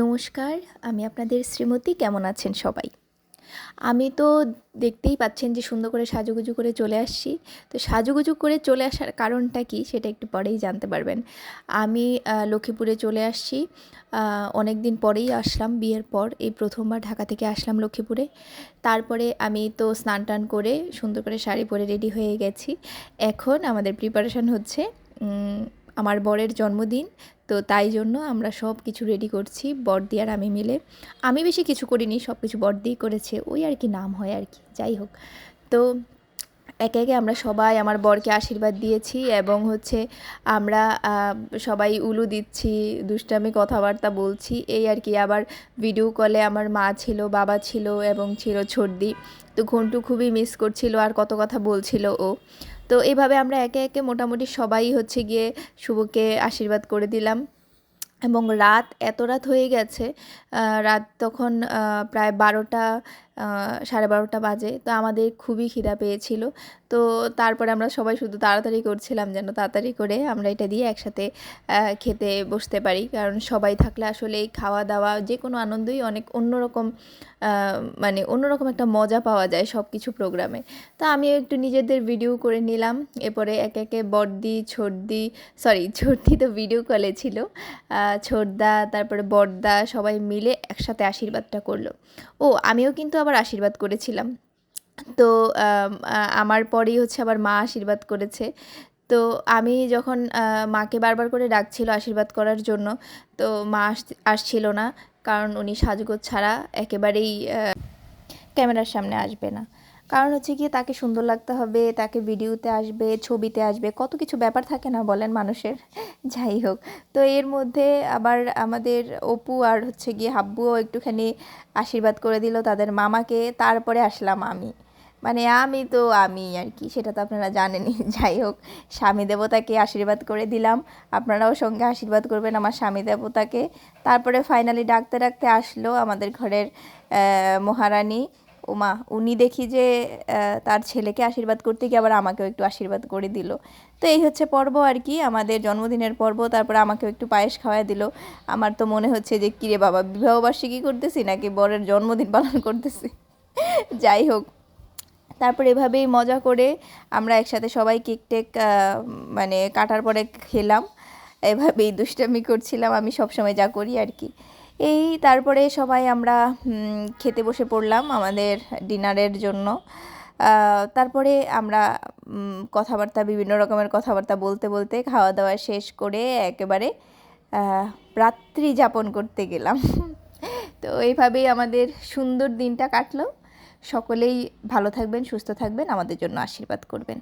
নমস্কার, আমি আপনাদের শ্রীমতী। কেমন আছেন সবাই? আমি তো দেখতেই পাচ্ছেন যে সুন্দর করে সাজুগুজু করে চলে আসছি। তো সাজুগুজু করে চলে আসার কারণটা কি সেটা একটু পরেই জানতে পারবেন। আমি লক্ষ্মীপুরে চলে আসছি। অনেক দিন পরেই আসলাম বিয়ের পর। এই প্রথমবার ঢাকা থেকে আসলাম লক্ষ্মীপুরে। তারপরে আমি তো স্নান টান করে সুন্দর করে শাড়ি পরে রেডি হয়ে গেছি। এখন আমাদের প্রিপারেশন হচ্ছে আমার বরের জন্মদিন, তো তাই জন্য আমরা সব কিছু রেডি করছি বড়দি আর আমি মিলে। আমি বেশি কিছু করিনি, সব কিছু বড়দিই করেছে, ওই আর কি নাম হয় আর কি, যাই হোক। তো একে একে আমরা সবাই আমার বরকে আশীর্বাদ দিয়েছি এবং হচ্ছে আমরা সবাই উলু দিচ্ছি, দুষ্টামি কথাবার্তা বলছি, এই আর কি। আবার ভিডিও কলে আমার মা ছিল, বাবা ছিল এবং ছিল ছর্দি তো ঘন্টু খুবই মিস করছিল আর কত কথা বলছিল ও। তো এইভাবে আমরা একে একে মোটামুটি সবাই হচ্ছে গিয়ে শুভকে আশীর্বাদ করে দিলাম। এবং রাত, এত রাত হয়ে গেছে রাত তখন প্রায় বারোটা সাড়ে বারোটা বাজে। তো আমাদের খুবই খিদা পেয়েছিল। তো তারপরে আমরা সবাই শুধু তাড়াতাড়ি করছিলাম যেন তাড়াতাড়ি করে আমরা এটা দিয়ে একসাথে খেতে বসতে পারি। কারণ সবাই থাকলে আসলে এই খাওয়া দাওয়া যে কোনো আনন্দই অনেক অন্যরকম মানে অন্যরকম একটা মজা পাওয়া যায় সব কিছু প্রোগ্রামে তো আমিও একটু নিজেদের ভিডিও করে নিলাম। এরপরে একে একে বড়দি, ছোটদি সরি ছোটদি তো ভিডিও কলে ছিল। ছোটদা, তারপরে বড়দা সবাই মিলে একসাথে আশীর্বাদটা করল। ও, আমিও কিন্তু আবার আশীর্বাদ করেছিলাম। তো আমার পরেই হচ্ছে আবার মা আশীর্বাদ করেছে। তো আমি যখন মাকে বারবার করে ডাকছিল আশীর্বাদ করার জন্য, তো মা আস- আসছিল না। কারণ উনি সাজগোজ ছাড়া একেবারেই ক্যামেরার সামনে আসবে না। কারণ হচ্ছে গিয়ে তাকে সুন্দর লাগতে হবে, তাকে ভিডিওতে আসবে, ছবিতে আসবে, কত কিছু ব্যাপার থাকে না বলেন মানুষের। যাই হোক, তো এর মধ্যে আবার আমাদের অপু আর হচ্ছে গিয়ে হাব্বুও একটুখানি আশীর্বাদ করে দিল তাদের মামাকে, তারপরে আসলাম আমি। মানে আমি তো আমি আর কি, সেটা তো আপনারা জানেনই। যাই হোক, স্বামী দেবতাকে আশীর্বাদ করে দিলাম। আপনারাও সঙ্গে আশীর্বাদ করবেন আমার স্বামী দেবতাকে। তারপরে ফাইনালি ডাকতে ডাকতে আসলো আমাদের ঘরের মহারানী। ওমা, উনি দেখি যে তার ছেলেকে আশীর্বাদ করতে গিয়ে আবার আমাকেও একটু আশীর্বাদ করে দিল। তো এই হচ্ছে পর্ব আর কি, আমাদের জন্মদিনের পর্ব, তারপর আমাকেও একটু পায়েস খাওয়াই দিল। আমার তো মনে হচ্ছে যে, কিরে বাবা বিবাহবার্ষিকী করতেছি নাকি বরের জন্মদিন পালন করতেছি? যাই হোক, তারপর এভাবেই মজা করে আমরা একসাথে সবাই কেক টেক মানে কাটার পরে খেলাম। এভাবেই দুষ্টামি করছিলাম, আমি সবসময় যা করি আর কি। এই তারপরে সবাই আমরা খেতে বসে পড়লাম আমাদের ডিনারের জন্য। তারপরে আমরা কথাবার্তা, বিভিন্ন রকমের কথাবার্তা বলতে বলতে খাওয়া দাওয়া শেষ করে একেবারে রাত্রি যাপন করতে গেলাম। তো এইভাবেই আমাদের সুন্দর দিনটা কাটলো। সকলেই ভালো থাকবেন, সুস্থ থাকবেন, আমাদের জন্য আশীর্বাদ করবেন।